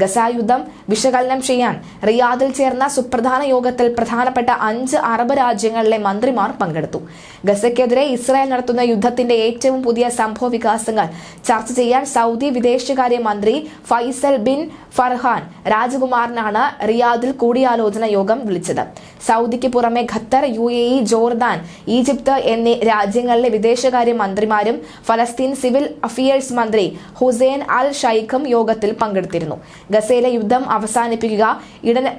Gaza യുദ്ധം വിശകലനം ചെയ്യാൻ റിയാദിൽ ചേർന്ന സുപ്രധാന യോഗത്തിൽ പ്രധാനപ്പെട്ട അഞ്ച് അറബ് രാജ്യങ്ങളിലെ മന്ത്രിമാർ പങ്കെടുത്തു. ഗസയ്ക്കെതിരെ ഇസ്രായേൽ നടത്തുന്ന യുദ്ധത്തിന്റെ ഏറ്റവും പുതിയ സംഭവ വികാസങ്ങൾ ചർച്ച ചെയ്യാൻ സൗദി വിദേശകാര്യ മന്ത്രി ഫൈസൽ ബിൻ ഫർഹാൻ രാജകുമാറിനാണ് റിയാദിൽ കൂടിയാലോചന യോഗം വിളിച്ചത്. സൗദിക്ക് പുറമെ Qatar U A E Jordan Egypt എന്നീ രാജ്യങ്ങളിലെ വിദേശകാര്യ മന്ത്രിമാരും ഫലസ്തീൻ സിവിൽ അഫയേഴ്സ് മന്ത്രി ഹുസൈൻ അൽ ഷൈഖും യോഗത്തിൽ പങ്കെടുത്തിരുന്നു. ഗസയിലെ യുദ്ധം അവസാനിപ്പിക്കുക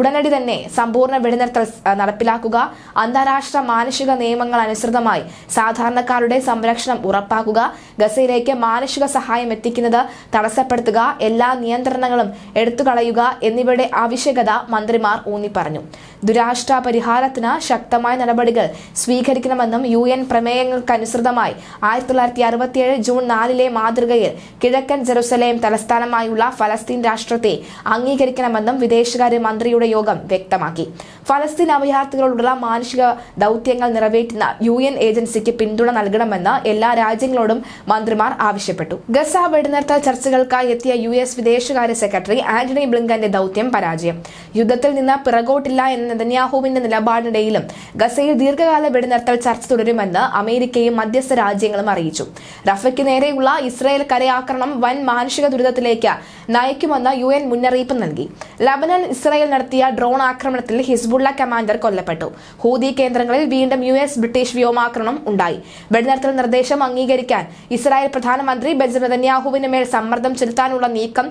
ഉടനടി തന്നെ സമ്പൂർണ വെടിനിർത്തൽ നടപ്പിലാക്കുക അന്താരാഷ്ട്ര മാനുഷിക നിയമങ്ങൾ അനുസൃതമായി സാധാരണക്കാരുടെ സംരക്ഷണം ഉറപ്പാക്കുക ഗസയിലേക്ക് മാനുഷിക സഹായം എത്തിക്കുന്നത് തടസ്സപ്പെടുത്തുക എല്ലാ നിയന്ത്രണങ്ങളും എടുത്തുകളയുക എന്നിവയുടെ ആവശ്യകത മന്ത്രിമാർ ഊന്നി പറഞ്ഞു ദുരാഷ്ട്ര പരിഹാരത്തിന് ശക്തമായ നടപടികൾ സ്വീകരിക്കണമെന്നും യു എൻ പ്രമേയങ്ങൾക്കനുസൃതമായി ആയിരത്തി തൊള്ളായിരത്തി അറുപത്തിയേഴ് ജൂൺ നാലിലെ മാതൃകയിൽ കിഴക്കൻ ജെറുസലേം തലസ്ഥാനമായുള്ള ഫലസ്തീൻ രാഷ്ട്രത്തെ അംഗീകരിക്കണമെന്നും വിദേശകാര്യ മന്ത്രിയുടെ യോഗം വ്യക്തമാക്കി. ഫലസ്തീൻ അഭയാർത്ഥികളോടുള്ള മാനുഷിക ദൗത്യങ്ങൾ നിറവേറ്റുന്ന യു എൻ ഏജൻസിക്ക് പിന്തുണ നൽകണമെന്ന് എല്ലാ രാജ്യങ്ങളോടും മന്ത്രിമാർ ആവശ്യപ്പെട്ടു. ഗസ വെടിനിർത്തൽ ചർച്ചകൾക്കായി എത്തിയ യു എസ് വിദേശകാര്യ സെക്രട്ടറി ആന്റണി ബ്ലിങ്കന്റെ ദൗത്യം പരാജയം. യുദ്ധത്തിൽ നിന്ന് പിറകോട്ടില്ല എന്ന നെതന്യാഹുവിന്റെ നിലപാടിനിടയിലും ഗസയിൽ ദീർഘകാല വെടിനിർത്തൽ ചർച്ച തുടരുമെന്ന് അമേരിക്കയും മധ്യസ്ഥ രാജ്യങ്ങളും അറിയിച്ചു. റഫയ്ക്ക് നേരെയുള്ള ഇസ്രായേൽ കരയാക്രമണം വൻ മാനുഷിക ദുരിതത്തിലേക്ക് നയിക്കുമെന്ന് യു എൻ മുന്നറിയിപ്പ് നൽകി. ലബനൻ ഇസ്രായേൽ നടത്തിയ ഡ്രോൺ ആക്രമണത്തിൽ ഹിസ്ബുള്ള കമാൻഡർ കൊല്ലപ്പെട്ടു. ഹൂദി കേന്ദ്രങ്ങളിൽ വീണ്ടും യു എസ് ബ്രിട്ടീഷ് വ്യോമാക്രമണം ഉണ്ടായി. വെടിനിർത്തൽ നിർദ്ദേശം അംഗീകരിക്കാൻ ഇസ്രായേൽ പ്രധാനമന്ത്രി ബെഞ്ചമിൻ നെതന്യാഹുവിന് മേൽ സമ്മർദ്ദം ചെലുത്താനുള്ള നീക്കം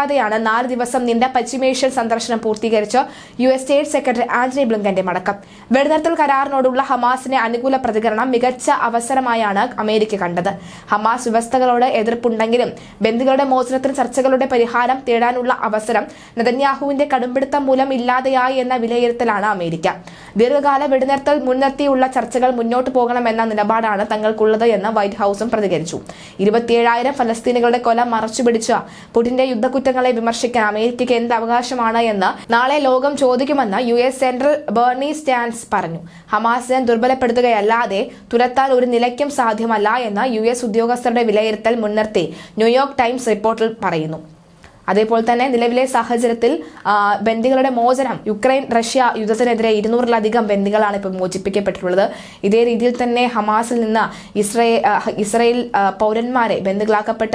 വിജയിക്കാനാകാതെയാണ് നാല് ദിവസം നീണ്ട പശ്ചിമേഷ്യൻ സന്ദർശനം പൂർത്തീകരിച്ച് U S state secretary Antony ബ്ലിങ്കന്റെ മടക്കം. വെടിനിർത്തൽ കരാറിനോടുള്ള ഹമാസിന്റെ അനുകൂല പ്രതികരണം മികച്ച അവസരമായാണ് അമേരിക്ക കണ്ടത്. ഹമാസ് വ്യവസ്ഥകളോട് എതിർപ്പുണ്ടെങ്കിലും ബന്ധുക്കളുടെ മോചനത്തിന് ചർച്ചകളുടെ പരിഹാരം തേടാനുള്ള അവസരം നെതന്യാഹുവിന്റെ കടുംപിടുത്തം മൂലം ഇല്ലാതെയായി എന്ന വിലയിരുത്തലാണ് അമേരിക്ക. ദീർഘകാല വെടിനിർത്തൽ മുൻനിർത്തിയുള്ള ചർച്ചകൾ മുന്നോട്ട് പോകണമെന്ന നിലപാടാണ് തങ്ങൾക്കുള്ളത് എന്ന് വൈറ്റ് ഹൌസും പ്രതികരിച്ചു. ഇരുപത്തിയേഴായിരം ഫലസ്തീനുകളുടെ കൊല മറച്ചുപിടിച്ച പുടിന്റെ യുദ്ധക്കുറ്റങ്ങളെ വിമർശിക്കാൻ അമേരിക്കയ്ക്ക് എന്ത് അവകാശമാണ് എന്ന് നാളെ ലോകം ചോദിക്കുമെന്ന് യു എസ് സെൻട്രൽ ബേർണി സ്റ്റാൻസ് പറഞ്ഞു. ഹമാസിനെ ദുർബലപ്പെടുത്തുകയല്ലാതെ തുരത്താൻ ഒരു നിലയ്ക്കും സാധ്യമല്ല എന്ന് യു എസ് ഉദ്യോഗസ്ഥരുടെ വിലയിരുത്തൽ മുൻനിർത്തി ന്യൂയോർക്ക് ടൈംസ് റിപ്പോർട്ടിൽ പറയുന്നു. അതേപോലെ തന്നെ നിലവിലെ സാഹചര്യത്തിൽ ബന്ദികളുടെ മോചനം യുക്രൈൻ റഷ്യ യുദ്ധത്തിനെതിരെ ഇരുന്നൂറിലധികം ബന്ദികളാണ് ഇപ്പോൾ മോചിപ്പിക്കപ്പെട്ടിട്ടുള്ളത്. ഇതേ രീതിയിൽ തന്നെ ഹമാസിൽ നിന്ന് ഇസ്രേ ഇസ്രയേൽ പൗരന്മാരെ ബന്ദികളാക്കപ്പെട്ട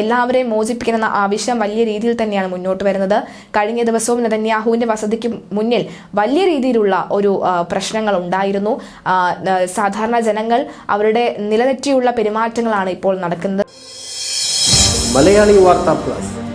എല്ലാവരെയും മോചിപ്പിക്കണമെന്ന ആവശ്യം വലിയ രീതിയിൽ തന്നെയാണ് മുന്നോട്ട് വരുന്നത്. കഴിഞ്ഞ ദിവസവും നെതന്യാഹുവിന്റെ വസതിക്ക് മുന്നിൽ വലിയ രീതിയിലുള്ള ഒരു പ്രശ്നങ്ങൾ ഉണ്ടായിരുന്നു. സാധാരണ ജനങ്ങൾ അവരുടെ നിലതെറ്റിയുള്ള പെരുമാറ്റങ്ങളാണ് ഇപ്പോൾ നടക്കുന്നത്. മലയാളി വാർത്താ plus.